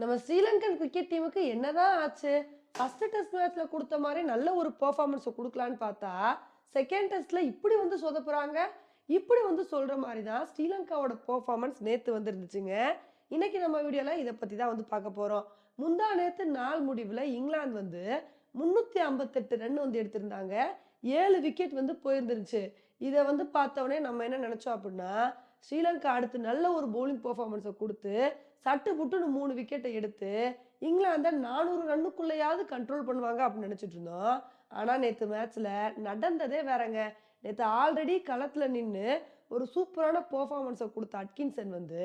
நம்ம ஸ்ரீலங்கன் கிரிக்கெட் டீமுக்கு என்னதான் ஆச்சு? ஃபர்ஸ்ட் டெஸ்ட் மேட்ச்ல கொடுத்த மாதிரி நல்ல ஒரு பெர்ஃபார்மன்ஸ் கொடுக்கலான்னு பார்த்தா செகண்ட் டெஸ்ட்ல இப்படி வந்து சொதப்புறாங்க இப்படி வந்து சொல்ற மாதிரி தான் ஸ்ரீலங்காவோட பெர்ஃபார்மன்ஸ் நேத்து வந்துருந்துச்சுங்க. இன்னைக்கு நம்ம வீடியோல இதை பத்தி தான் வந்து பார்க்க போறோம். முந்தா நேத்து நாள் முடிவுல இங்கிலாந்து வந்து முன்னூத்தி ஐம்பத்தெட்டு ரன் வந்து எடுத்திருந்தாங்க. ஏழு விக்கெட் வந்து போயிருந்துருச்சு. இதை வந்து பார்த்தவொடனே நம்ம என்ன நினைச்சோம் அப்படின்னா ஸ்ரீலங்கா அடுத்து நல்ல ஒரு பவுலிங் பெர்ஃபார்மன்ஸை கொடுத்து சட்டு புட்டுன்னு மூணு விக்கெட்டை எடுத்து இங்கிலாந்தை நானூறு ரன்னுக்குள்ளேயாவது கண்ட்ரோல் பண்ணுவாங்க அப்படின்னு நினச்சிட்டு இருந்தோம். ஆனால் நேற்று மேட்ச்சில் நடந்ததே வேறங்க. நேற்று ஆல்ரெடி களத்தில் நின்று ஒரு சூப்பரான பர்ஃபார்மன்ஸை கொடுத்த அட்கின்சன் வந்து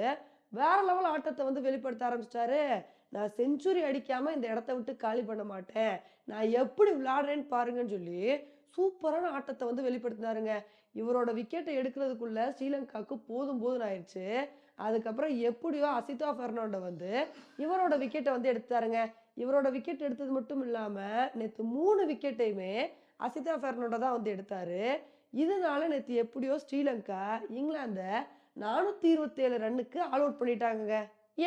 வேற லெவல் ஆட்டத்தை வந்து வெளிப்படுத்த ஆரம்பிச்சிட்டாரு. நான் செஞ்சுரி அடிக்காமல் இந்த இடத்த விட்டு காலி பண்ண மாட்டேன். நான் எப்படி விளாடுறேன்னு பாருங்கன்னு சொல்லி சூப்பரான ஆட்டத்தை வந்து வெளிப்படுத்தினாருங்க. இவரோட விக்கெட்டை எடுக்கிறதுக்குள்ள ஸ்ரீலங்காவுக்கு போதும் போதும் ஆயிடுச்சு அதுக்கப்புறம் எப்படியோ அசிதா பெர்னாண்டோ வந்து இவரோட விக்கெட்டை வந்து எடுத்தாருங்க. இவரோட விக்கெட் எடுத்தது மட்டும் இல்லாமல் நேற்று மூணு விக்கெட்டையுமே அசிதா பெர்னாண்டோ தான் வந்து எடுத்தாரு. இதனால நேற்று எப்படியோ ஸ்ரீலங்கா இங்கிலாந்தை நானூற்றி இருபத்தேழு ரன்னுக்கு ஆல் அவுட் பண்ணிட்டாங்க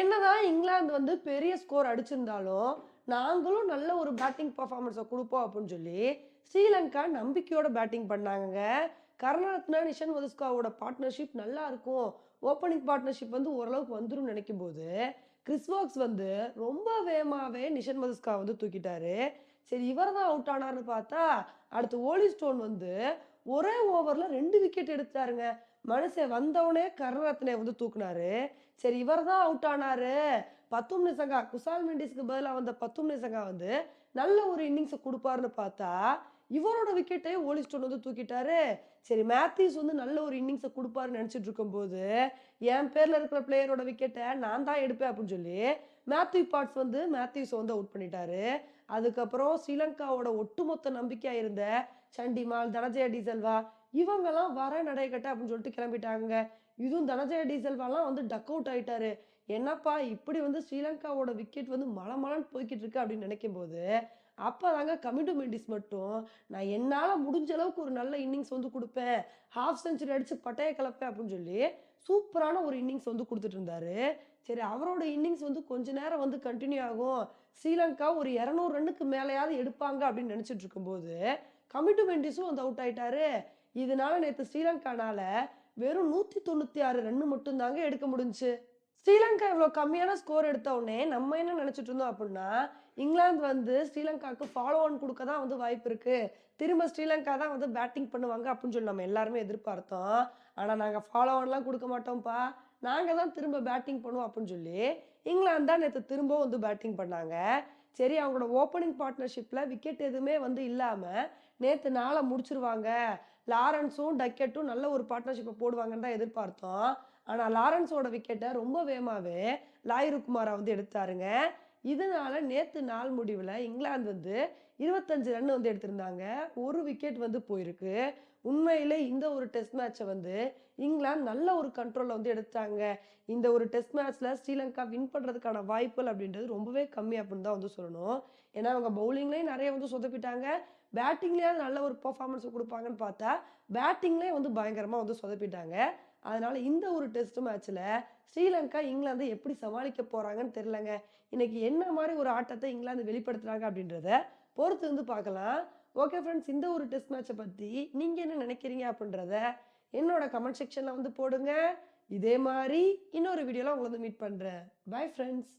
என்னதான் இங்கிலாந்து வந்து பெரிய ஸ்கோர் அடிச்சிருந்தாலும் நாங்களும் நல்ல ஒரு பேட்டிங் பர்ஃபார்மன்ஸை கொடுப்போம் அப்படின்னு சொல்லி ஸ்ரீலங்கா நம்பிக்கையோட பேட்டிங் பண்ணாங்க கருணாரத்னா நிஷன் மதுஸ்காவோட பார்ட்னர்ஷிப் நல்லா இருக்கும் ஓப்பனிங் பார்ட்னர்ஷிப் வந்து ஓரளவுக்கு வந்துடும் நினைக்கும் போது கிறிஸ்வாக்ஸ் வந்து ரொம்ப வேகமாகவே நிஷன் மதுஸ்கா வந்து தூக்கிட்டாரு. சரி இவர் தான் அவுட் ஆனார்னு பார்த்தா அடுத்து ஓலி ஸ்டோன் வந்து ஒரே ஓவரில் ரெண்டு விக்கெட் எடுத்தாருங்க. மனுஷன் வந்தவனே கருணரத்னே வந்து தூக்குனாரு. சரி இவர் தான் அவுட் ஆனாரு பத்தும் நிசங்கா குசால் மெண்டிஸ்க்கு பதிலாக வந்த பத்தும் நிசங்கா வந்து நல்ல ஒரு இன்னிங்ஸை கொடுப்பாருன்னு பார்த்தா இவரோட விக்கெட்டை ஓலிஸ்டோன் வந்து தூக்கிட்டாரு. சரி மேத்யூஸ் வந்து நல்ல ஒரு இன்னிங்ஸை கொடுப்பாருன்னு நினச்சிட்டு இருக்கும்போது என் பேரில் இருக்கிற பிளேயரோட விக்கெட்டை நான் தான் எடுப்பேன் அப்படின்னு சொல்லி மேத்யூ பாட்ஸ் வந்து மேத்யூஸை வந்து அவுட் பண்ணிட்டாரு. அதுக்கப்புறம் ஸ்ரீலங்காவோட ஒட்டுமொத்த நம்பிக்கையாக இருந்த சண்டிமால் தனஜய டீசல்வா இவங்கெல்லாம் வர நடைகட்ட அப்படின்னு சொல்லிட்டு கிளம்பிட்டாங்க. இதுவும் தனஜய டீசல்வாலாம் வந்து டக் அவுட் ஆயிட்டாரு. என்னப்பா இப்படி வந்து ஸ்ரீலங்காவோட விக்கெட் வந்து மலமலன்னு போய்கிட்டு இருக்கு அப்படின்னு நினைக்கும் போது அப்போதாங்க தாங்க மெண்டிஸ் மட்டும். நான் என்னால் முடிஞ்ச அளவுக்கு ஒரு நல்ல இன்னிங்ஸ் வந்து கொடுப்பேன். ஹாஃப் செஞ்சுரி அடித்து பட்டைய கலப்பேன் அப்படின்னு சொல்லி சூப்பரான ஒரு இன்னிங்ஸ் வந்து கொடுத்துட்டு இருந்தாரு. சரி அவரோட இன்னிங்ஸ் வந்து கொஞ்ச நேரம் வந்து கண்டினியூ ஆகும். ஸ்ரீலங்கா ஒரு இரநூறு ரன்னுக்கு மேலேயாவது எடுப்பாங்க அப்படின்னு நினச்சிட்டு இருக்கும்போது கமிட்டு வந்து அவுட் ஆயிட்டாரு. இதனால நேற்று ஸ்ரீலங்கானால வெறும் நூற்றி தொண்ணூற்றி ஆறு ரன்னு மட்டும்தாங்க எடுக்க முடிஞ்சுச்சு ஸ்ரீலங்கா இவ்வளோ கம்மியான ஸ்கோர் எடுத்த உடனே நம்ம என்ன நினச்சிட்டு இருந்தோம் அப்படின்னா இங்கிலாந்து வந்து ஸ்ரீலங்காவுக்கு ஃபாலோ ஆன் கொடுக்க தான் வந்து வாய்ப்பு இருக்கு. திரும்ப ஸ்ரீலங்கா தான் வந்து பேட்டிங் பண்ணுவாங்க அப்படின்னு சொல்லி நம்ம எல்லாருமே எதிர்பார்த்தோம். ஆனால் நாங்கள் ஃபாலோ ஆன்லாம் கொடுக்க மாட்டோம்ப்பா. நாங்கள் தான் திரும்ப பேட்டிங் பண்ணுவோம் அப்படின்னு சொல்லி இங்கிலாந்து தான் நேற்று திரும்பவும் வந்து பேட்டிங் பண்ணாங்க. சரி அவங்களோட ஓப்பனிங் பார்ட்னர்ஷிப்பில் விக்கெட் எதுவுமே வந்து இல்லாமல் நேற்று நாளை முடிச்சிருவாங்க. லாரன்ஸும் டக்கெட்டும் நல்ல ஒரு பார்ட்னர்ஷிப்பை போடுவாங்கன்னு தான் எதிர்பார்த்தோம். ஆனால் லாரன்ஸோட விக்கெட்டை ரொம்ப வேகமாகவே லாயிரு வந்து எடுத்தாருங்க. இதனால நேற்று நாள் முடிவில் இங்கிலாந்து வந்து இருபத்தஞ்சு ரன் வந்து எடுத்திருந்தாங்க. ஒரு விக்கெட் வந்து போயிருக்கு. உண்மையிலே இந்த ஒரு டெஸ்ட் மேட்சை வந்து இங்கிலாந்து நல்ல ஒரு கண்ட்ரோலில் வந்து எடுத்தாங்க. இந்த ஒரு டெஸ்ட் மேட்ச்சில் ஸ்ரீலங்கா வின் பண்ணுறதுக்கான வாய்ப்புகள் அப்படின்றது ரொம்பவே கம்மி அப்படின்னு தான் வந்து சொல்லணும். ஏன்னா அவங்க பவுலிங்லேயும் நிறைய வந்து சொதப்பிட்டாங்க. பேட்டிங்லேயாவது நல்ல ஒரு பர்ஃபார்மன்ஸ் கொடுப்பாங்கன்னு பார்த்தா பேட்டிங்லேயே வந்து பயங்கரமாக வந்து சொதப்பிட்டாங்க. அதனால இந்த ஒரு டெஸ்ட் மேட்ச்ல ஸ்ரீலங்கா இங்கிலாந்தை எப்படி சமாளிக்க போறாங்கன்னு தெரியலங்க. இன்னைக்கு என்ன மாதிரி ஒரு ஆட்டத்தை இங்கிலாந்து வெளிப்படுத்துறாங்க அப்படின்றத பொறுத்து வந்து பார்க்கலாம். ஓகே ஃப்ரெண்ட்ஸ் இந்த ஒரு டெஸ்ட் மேட்சை பற்றி நீங்கள் என்ன நினைக்கிறீங்க அப்படின்றத என்னோட கமெண்ட் செக்ஷனில் வந்து போடுங்க. இதே மாதிரி இன்னொரு வீடியோலாம் உங்களை வந்து மீட் பண்ணுறேன் பை ஃப்ரெண்ட்ஸ்